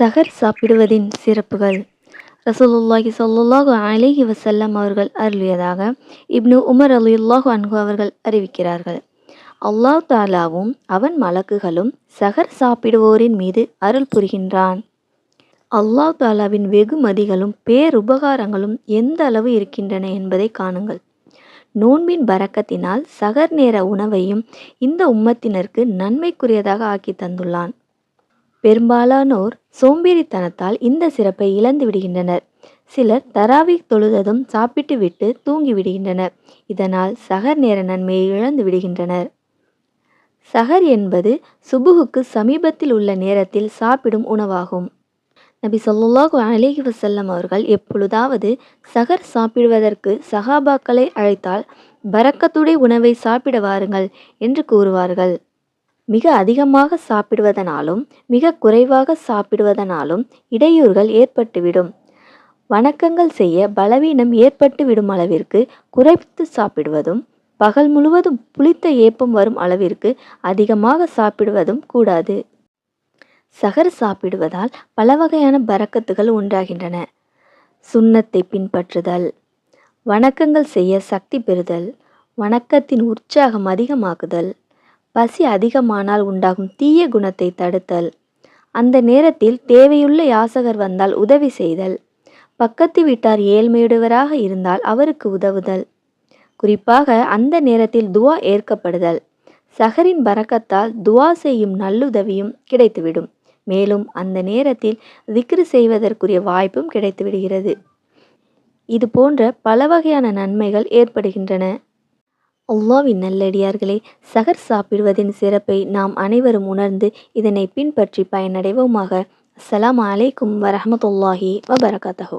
சஹர் சாப்பிடுவதின் சிறப்புகள். ரசூலுல்லாஹி சொல்லுல்லாஹு அலிஹி வசல்லம் அவர்கள் அருளியதாக இப்னு உமர் ரலியல்லாஹு அன்ஹு அவர்கள் அறிவிக்கிறார்கள். அல்லாஹ் தாலாவும் அவன் மலக்குகளும் சஹர் சாப்பிடுவோரின் மீது அருள் புரிகின்றான். அல்லாஹ் தாலாவின் வெகுமதிகளும் பேருபகாரங்களும் எந்த அளவு இருக்கின்றன என்பதை காணுங்கள். நோன்பின் பறக்கத்தினால் சகர் நேர உணவையும் இந்த உம்மத்தினருக்கு நன்மைக்குரியதாக ஆக்கி தந்துள்ளான். பெரும்பாலானோர் சோம்பேறித்தனத்தால் இந்த சிறப்பை இழந்து விடுகின்றனர். சிலர் தராவி தொழுததும் சாப்பிட்டு விட்டு தூங்கி விடுகின்றனர். இதனால் சகர் நேர நன்மையை இழந்து விடுகின்றனர். சஹர் என்பது சுபுகுக்கு சமீபத்தில் உள்ள நேரத்தில் சாப்பிடும் உணவாகும். நபி சொல்லாஹு அலிஹி வசல்லம் அவர்கள் எப்பொழுதாவது சகர் சாப்பிடுவதற்கு சஹாபாக்களை அழைத்தால் பரக்கத்துடைய உணவை சாப்பிட வாருங்கள் என்று கூறுவார்கள். மிக அதிகமாக சாப்பிடுவதனாலும் மிக குறைவாக சாப்பிடுவதனாலும் இடையூறுகள் ஏற்பட்டுவிடும். வணக்கங்கள் செய்ய பலவீனம் ஏற்பட்டு விடும் அளவிற்கு குறைத்து சாப்பிடுவதும் பகல் முழுவதும் புளித்த ஏப்பம் வரும் அளவிற்கு அதிகமாக சாப்பிடுவதும் கூடாது. சகர் சாப்பிடுவதால் பல வகையான பரக்கத்துகள் உண்டாகின்றன. சுண்ணத்தை பின்பற்றுதல் வணக்கங்கள் செய்ய சக்தி பெறுதல் வணக்கத்தின் உற்சாகம் அதிகமாக்குதல் பசி அதிகமானால் உண்டாகும் தீய குணத்தை தடுத்தல். அந்த நேரத்தில் தேவையுள்ள யாசகர் வந்தால் உதவி செய்தல். பக்கத்து வீட்டார் ஏழ்மையுடையவராக இருந்தால் அவருக்கு உதவுதல். குறிப்பாக அந்த நேரத்தில் துவா ஏற்கப்படுதல். சஹரின் பறக்கத்தால் துவா செய்யும் நல்லுதவியும் கிடைத்துவிடும். மேலும் அந்த நேரத்தில் திக்ரு செய்வதற்குரிய வாய்ப்பும் கிடைத்துவிடுகிறது. இது போன்ற பல வகையான நன்மைகள் ஏற்படுகின்றன. அல்லாவின் நல்லடியார்களே சகர் சாப்பிடுவதின் சிறப்பை நாம் அனைவரும் உணர்ந்து இதனை பின்பற்றி பயனடைவோமாக. அஸ்ஸலாம் அலைக்கும் வரஹமத்துல்லாஹி வபரகாத்தஹூ.